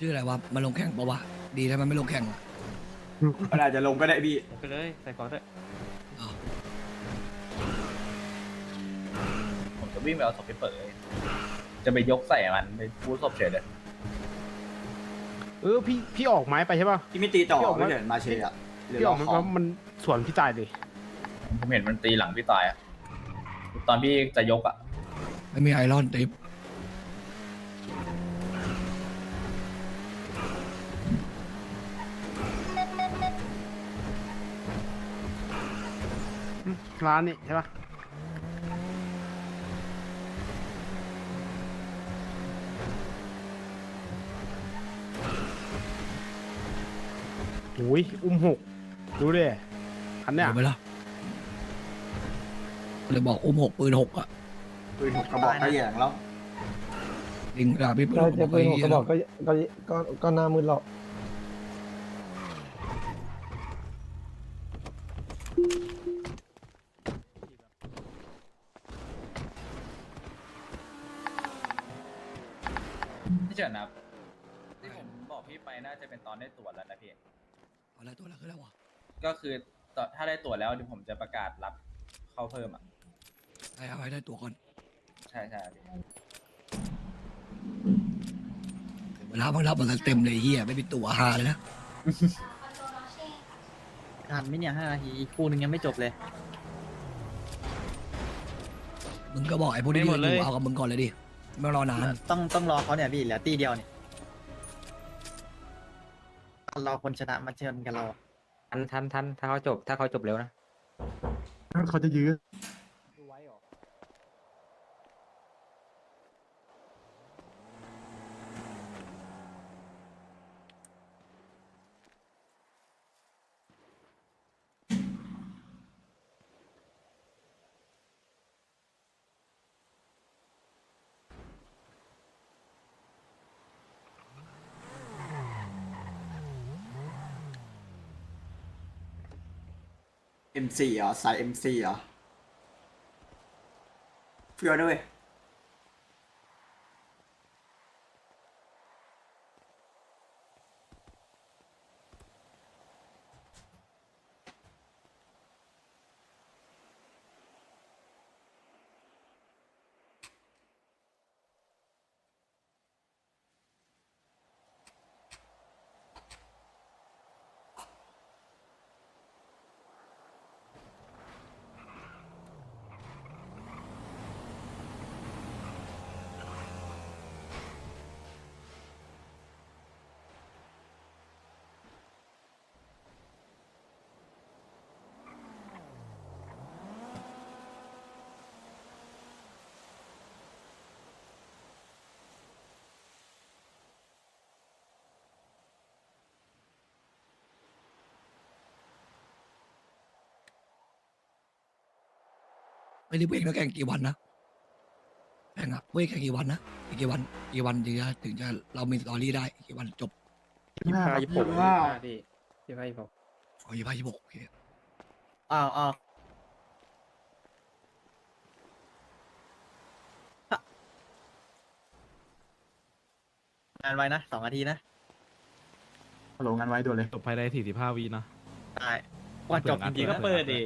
ชื่ออะไรวะมาลงแข่งปะวะดีถ้ามันไม่ลงแข่งอะมันอาจจะลงก็ได้พี่ ไปเลยใส่กล่องด้วยอ้าวผมจะวิ่งไปเอาศพไปเปิดเลยจะไปยกใส่มันไปพูดศพเฉยเลยเออพี่พี่ออกไม้ไปใช่ป่ะ พี่ไม่ตีต่อพี่ออกมา ไม่เห็นมาเชียร์อะหรือพี่อรออกมันของมันสวนพี่ตายเลยผมเห็นมันตีหลังพี่ตายอะตอนพี่จะยกอะไม่มีไอรอนติป ร้านนี่ใช่ป่ะโอ้ยอุ้มหกดูดิคันเนี้ยเห็นไหมล่ะเลยบอกอุ้มหกปืนหกอะปืนหกกระบอกกระแยงแล้วจริงด่าพี่ปืนเราหกจะบอกไปไอ้หกเหี้กยระบอกก็ก็ก็ก็หน้ามืดหรอก น่าจะเป็นตอนได้ตรวจแล้วนะพี่อะไรตัวอะไรคืออะไรวะก็คือตอนถ้าได้ตรวจแล้วเดี๋ยวผมจะประกาศรับเข้าเพิ่มอะ ไอ้เอาไว้ได้ตัวก่อนใช่ใช่พี่เวลามันรับมันกันเต็มเลยเฮียไม่มีตัวหาเลยนะทันไหมเนี่ยห้านาทีอีกคู่หนึ่งยังไม่จบเลย มึงก็บอกไอ้พวกที่ไม่หมยืดนเลอยยู่เอากับมึงก่อนเลยดิไม่ต้องรอนานต้องต้องรอเขาเนี่ยพี่เหลือตีเดียวเนี่ย รอคนชนะมาเชิญกันเรา ทันทันทันถ้าเขาจบ ถ้าเขาจบเร็วนะ เขาจะยื้อ เอ็มซีเหรอสายเอ็มซีเหรอเฟี้ยวด้วย ไม่ได้เวกแล้วแข่งกี่วันนะแข่งอะเวกแข่งกี่วันนะอีกกี่วันกี่วันถึงจะถึงจะเรามีสตอรี่ได้อีกกี่วันจบยี่ห้ายี่สิบหกว้าวพี่ยี่สิบห้ายี่สิบหกอ๋อยี่ห้ายี่หกโอเคอ้าวอ้าวงานไว้นะสองนาทีนะลงงานไว้ด่วนเลยจบภายใน45วินะได้ก่อนจบจริงๆก็เปิดดิ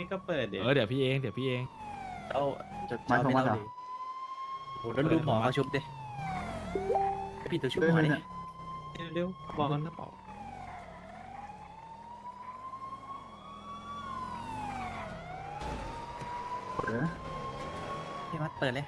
พี่ก็เปิดเดี๋ยวเออเดี๋ยวพี่เองเดี๋ยวพี่เอง เอาจดจำไม่ได้ดิโหแล้วดูหมอเขาชุบดิพี่ตัวชุบหมอนี่เร็วๆบอกกันนะเปล่าพี่มัดเปิดเลย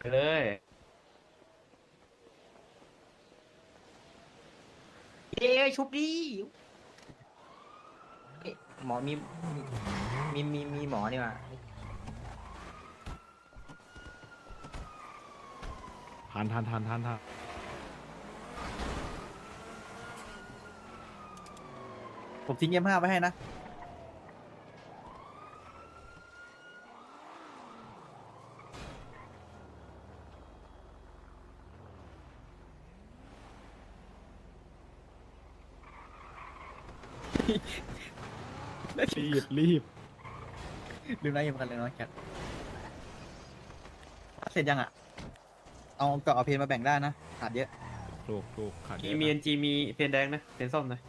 ไปเลยเอ้ยชุบดิเอ๊ะหมอมีมีมีมีหมอนี่ว่ะทันทันทันทันทันผมทิ้งเอ็มห้าไว้ให้นะ รีบรีบลืมนะยังกันเลยน้อยแคทเสร็จยังอะ เอาเกาะเอาเพนมาแบ่งได้นะขาดเยอะ ถูกถูกขาดเยมีอะมีนะเอ็นจีมีเพนแดงนะเพนส้มนะ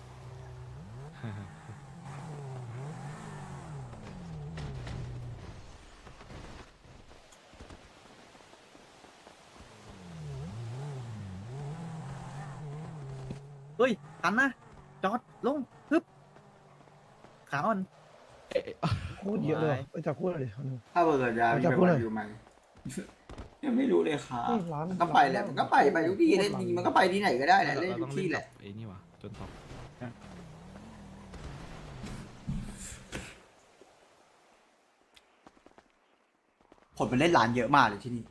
เฮ้ยทันนะ จอด ลงฮึบขาอ่อน พูด เยอะเลยไปจับพูดเลยคนหนึ่ง ถ้าเบิร์ดยาเอามีจับไปพูดวัหน่นอยอยู่ไหมยังไม่รู้เลยค่ะเฮ้ยร้านมันก็ไปแหละมันก็ไปไปทุกที่เล่นจริงมันก็ไปที่ไหนก็ได้แหละเล่นเราทุต้อกงที่เล่นแหกัละบไอ้นี่วะจนตอบคนมันเล่นร้านเยอะมากเลยที่นี่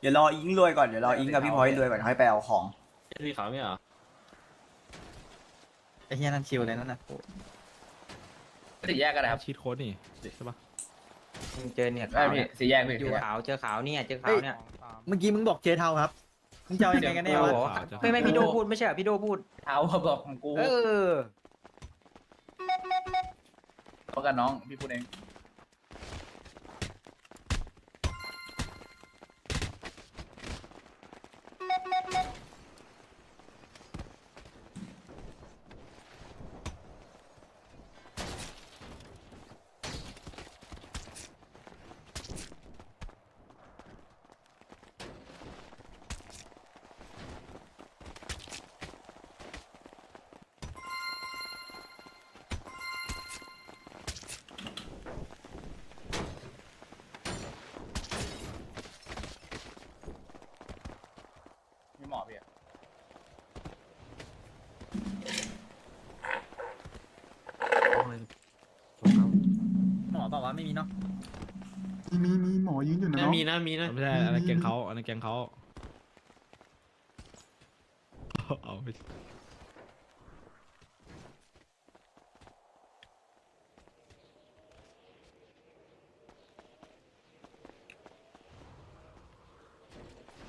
เดี๋ยวรออิงรวยก่อนเดี๋ยวรออิงกับพี่พลอยรวยก่อนค่อยไปเอาของสีขาวไม่เหรอไอ้เฮียนั่นชิวเลยนั่นนะสี่แยกกันนะครับชีทโค้ดนี่ใช่ปะมึงเจอเนี่ยได้ขาวพี่เนี่ยสี่แยกพี่อยู่สี่แยกขาวเจอขาวเนี่ยเจอขาวเนี่ยเมื่อกี้มึงบอกเจเทาครับ มึงจะเอายังไงกันแน่โอ้วะโหไม่ไม่พี่โดพูดไม่ใช่เหรอพี่โดพูด เท้าบอกของกูเออเพราะกันน้องพี่พูดเอง ไม่มีเนาะมีมีหมอยืนอยู่นะน่าเนาะมีนะมีนะไม่ใช่อันนั้นแกงเขาอันนั้นแกงเขาเอาไป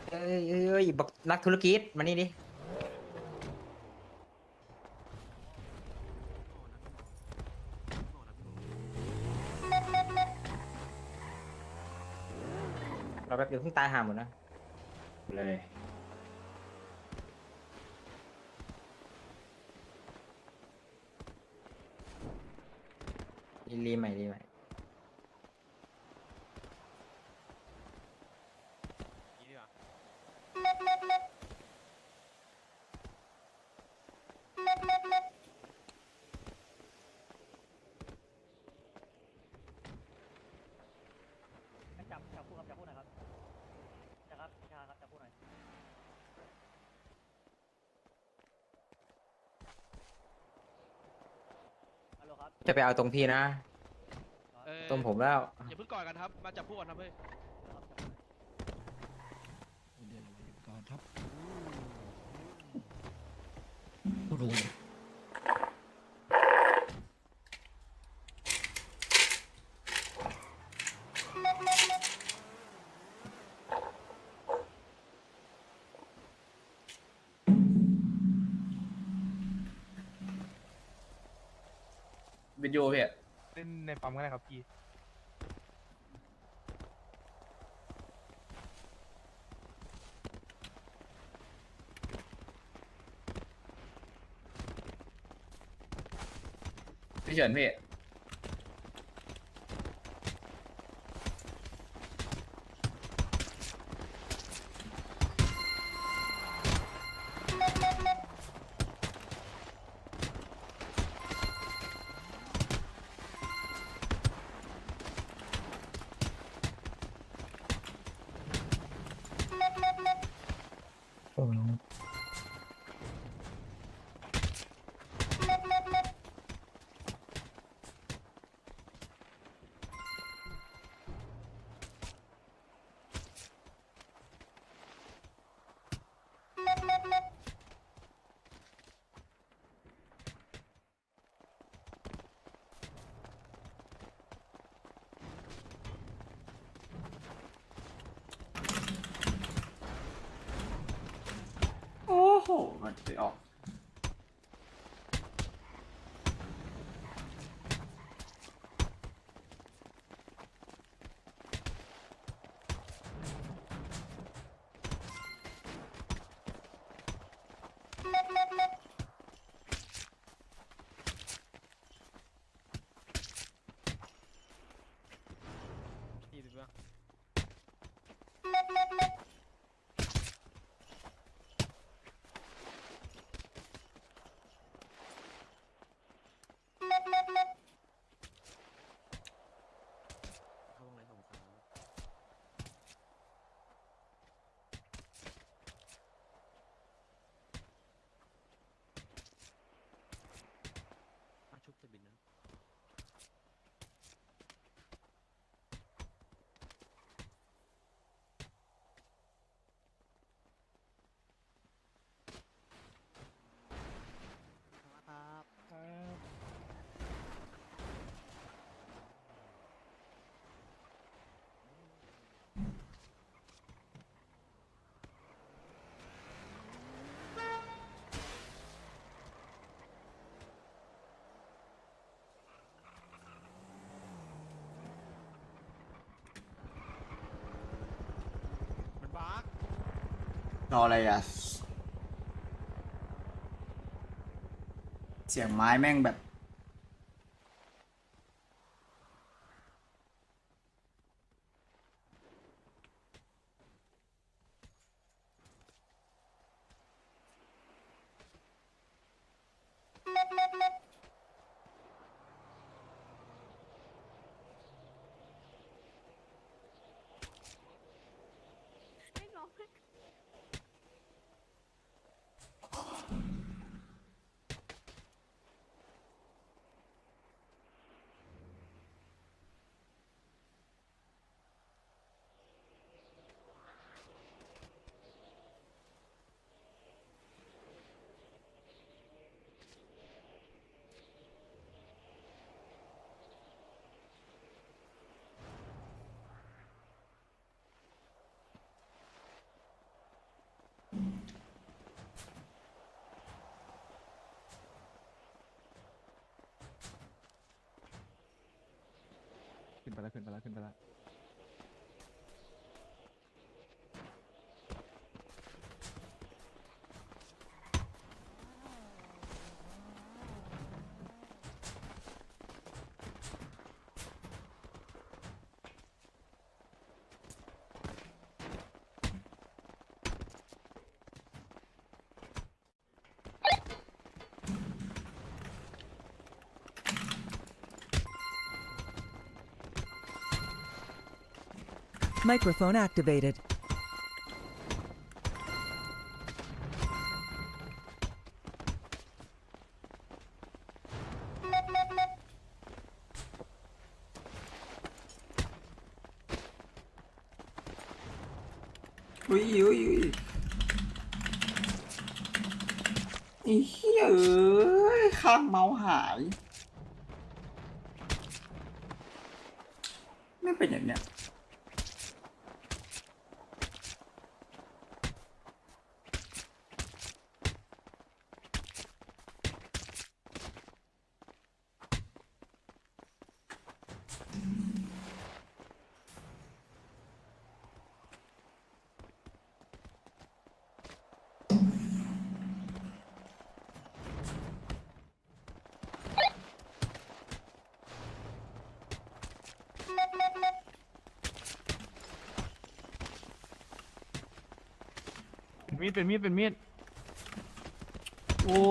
เอ้ยเอ้ยเอ้ยบักนักธุรกิจมานี่ดิ เราแบบเดี๋ยวเจะไปเอาตรงพี่นะตรงผมแล้ว อย่าเพิ่งก่อนกันครับ มาจับผู้ก่อนครับเฮ้ยเดี๋ยวเราอยู่ก่อนครับรู้เลย วิดีโอพี่อะเล่นในปั๊มก็ได้ครับพี่ พี่เฉินพี่ หมันไปออก มันบัก รออะไรอะ เสียงไม้แม่งแบบ ขึ้นไป แล้วขึ้นไปแล้วขึ้นไปแล้ว Microphone activated. อุ้ยอุ้ยอุ้ยไอ้เหี้ยเอ้ยข้างเมาส์หาย ไม่เป็นอย่างเนี้ย มีดเป็นมีดเป็นมีดโอ้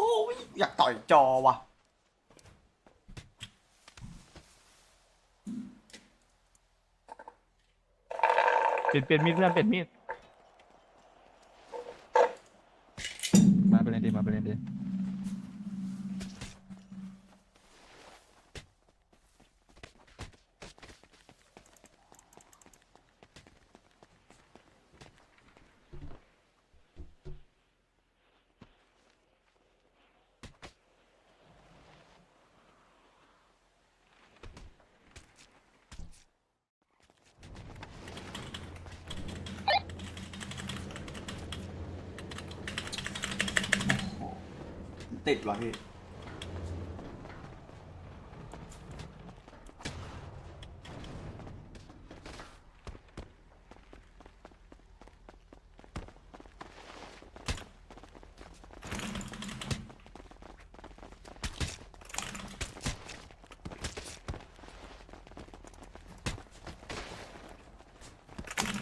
โหอยากต่อยจอว่ะ เปลี่ยนเปลี่ยนมีดเพื่อนเปลี่ยนมีด เล่นดีมาไปเล่นดี ติดว่ะพี่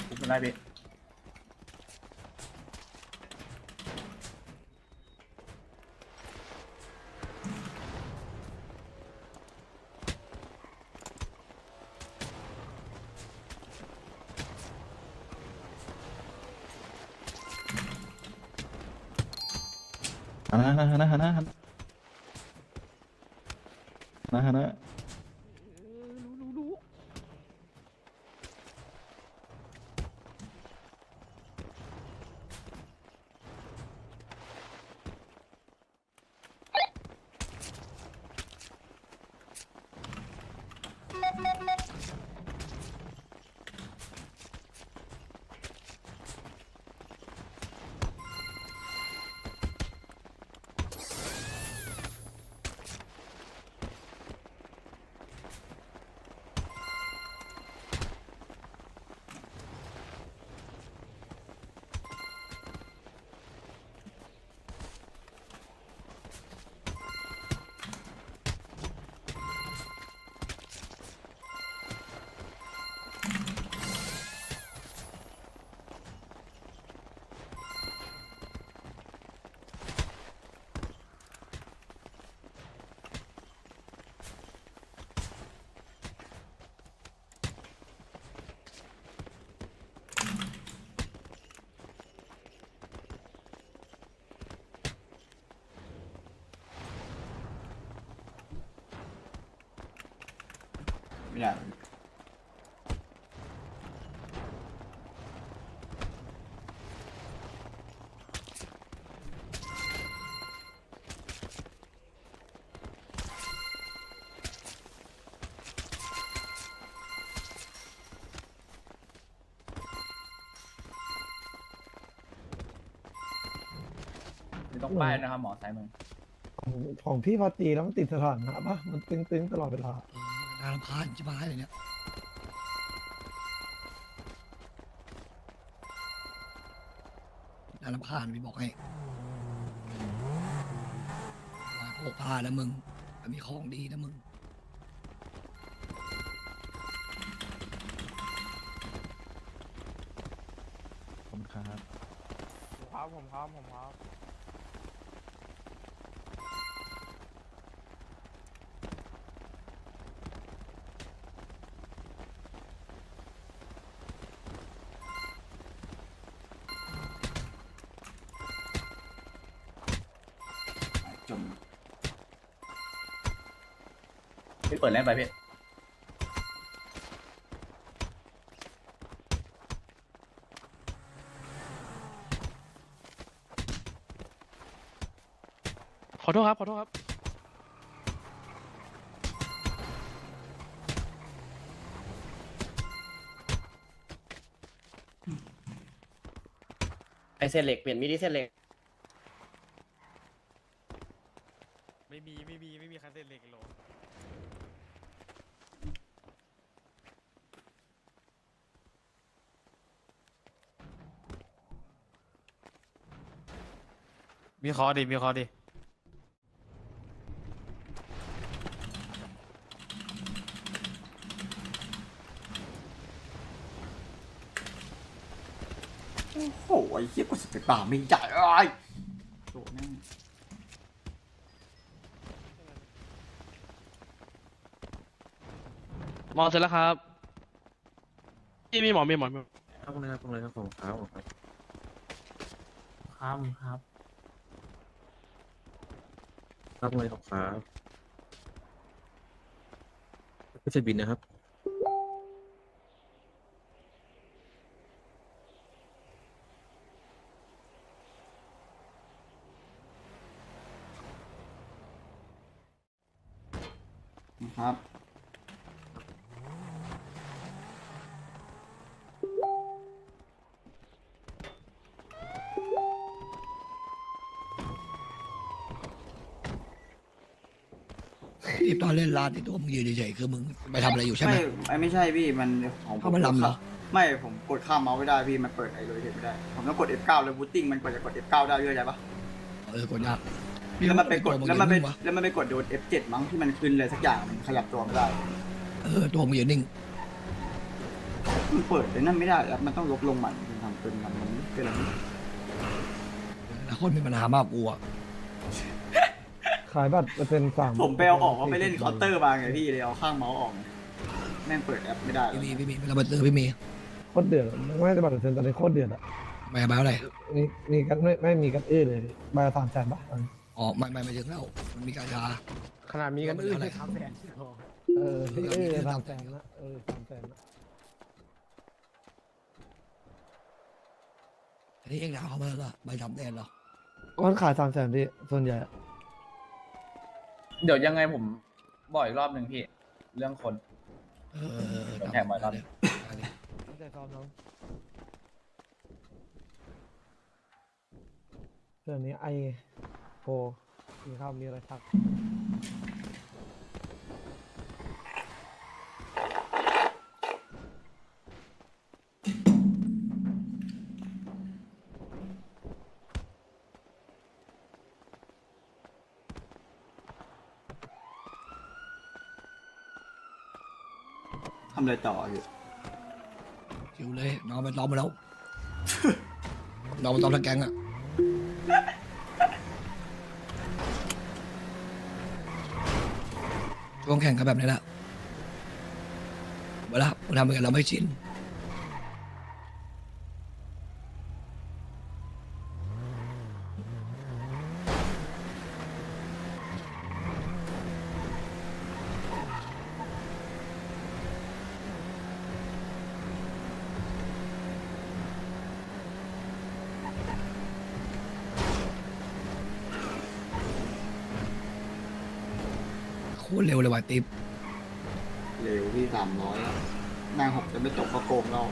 คุมได้พี่ หันหน้าหันหน้าหันหน้า ไม่ได้ไม่ต้องป้ายนะครับหมอซ้ายมือ ของของพี่พอตีแล้วมันติดสถานะปะมันตึงๆตลอดเวลา อน่ารำคาญชิบหายเลยเนี่ย น่ารำคาญพี่บอกให้มาโผกผ้าแล้วมึงแต่มีของดีนะมึง ผมครับครับผมครับผมครับจ พี่เปิดเล่นไปพี่ขอโทษครับ ขอโทษครับ ไอเส้นเหล็กเปลี่ยนมีดที่เส้นเหล็ก ไม่มีไม่มีไม่มีใครเส้นเหล็กหรอก มีคอดิมีคอดิโอ้โหไอ้เหี้ยกูสเปคป่าไม่จ่ายไอ้โดนแม่งหมอเสร็จแล้วครับพี่มีหมอมีหมอมีหมอครับเลยครับเลยครับผมครับผมครับ ครับครับ รับเงินของครับไม่ใช่บินนะครับ ที่ตอนเล่นร้านที่ตัวมึงยืนเฉยๆคือมึงไปทำอะไรอยู่ใช่ไหมไม่ไม่ไม่ใช่พี่มันของเข้ามาลำเหรอ ไม่ผมกดข้ามเมาส์ไม่ได้พี่มันเปิดไอ้เลยเห็นไม่ได้ ผมต้องกด F9 เลยบูตติ้งมันกว่าจะกด F9 ได้ด้วยใช่ปะเออกดยากแล้วมันไปกดตัวงแล้วมันไปยืงวะแล้วมันไปกดโดน F7 มั้งที่มันขึ้นเลยสักอย่างมันขยับตัวไม่ได้ เออตัวมึงยืนนิ่งมันเปิดเลยนั่นไม่ได้แล้วมันต้องลบลงมันมันทำเป็นมันมันเป็นอะไรไม่รู้แล้วคนมีปัญหามากกว่า ขายบัตรเปอร์เซ็นต์สามผมไปเอาออกว่าไปเล่นเคาน์เตอร์มาไงพี่เลยเอาข้างเมาส์ออกไงแม่งเปิดแอปไม่ได้พี่มีพี่มีเราไปเจอพี่มีโคตรเดือดอะไม่ได้บัตรเปอร์เซ็นต์ตอนนี้โคตรเดือดอะไม่มาอะไรมีมีกันไม่ไม่มีกันอื้อเลยใบละสามแสนปะอ๋อไม่ไม่ไม่ถึงแล้วมันมีการชาขนาดมีกันอื่นอะไรให้ทำแสนเออที่อื้อสามแสนนะเออสามแสนนะอันนี้เองถามเขามาแล้วก็ใบทำแทนเหรอวันขายสามแสนพี่ส่วนใหญ่อะ เดี๋ยวยังไงผมบอกอีกรอบหนึ่งพี่ เรื่องคน เออเออเออเดี๋ยวแถมไว้รอบได้ได้ได้ตั้งใจซ้อมน้องเรื่องนี้ไอโฟมีข้าวมีอะไรทักำอะไรต่ออยู่ชิวเลยน้องไปซ้อมมาแล้ว น้องไปซ้อมทั้งแก๊งอะช่วงแข่งกันแบบนี้แหละเวลาเราทำกันเราไม่ชิน ตรเร็วเลยว่ะติ๊บ เร็วพี่สามร้อยนางหกจะไม่จบก็โกงเรา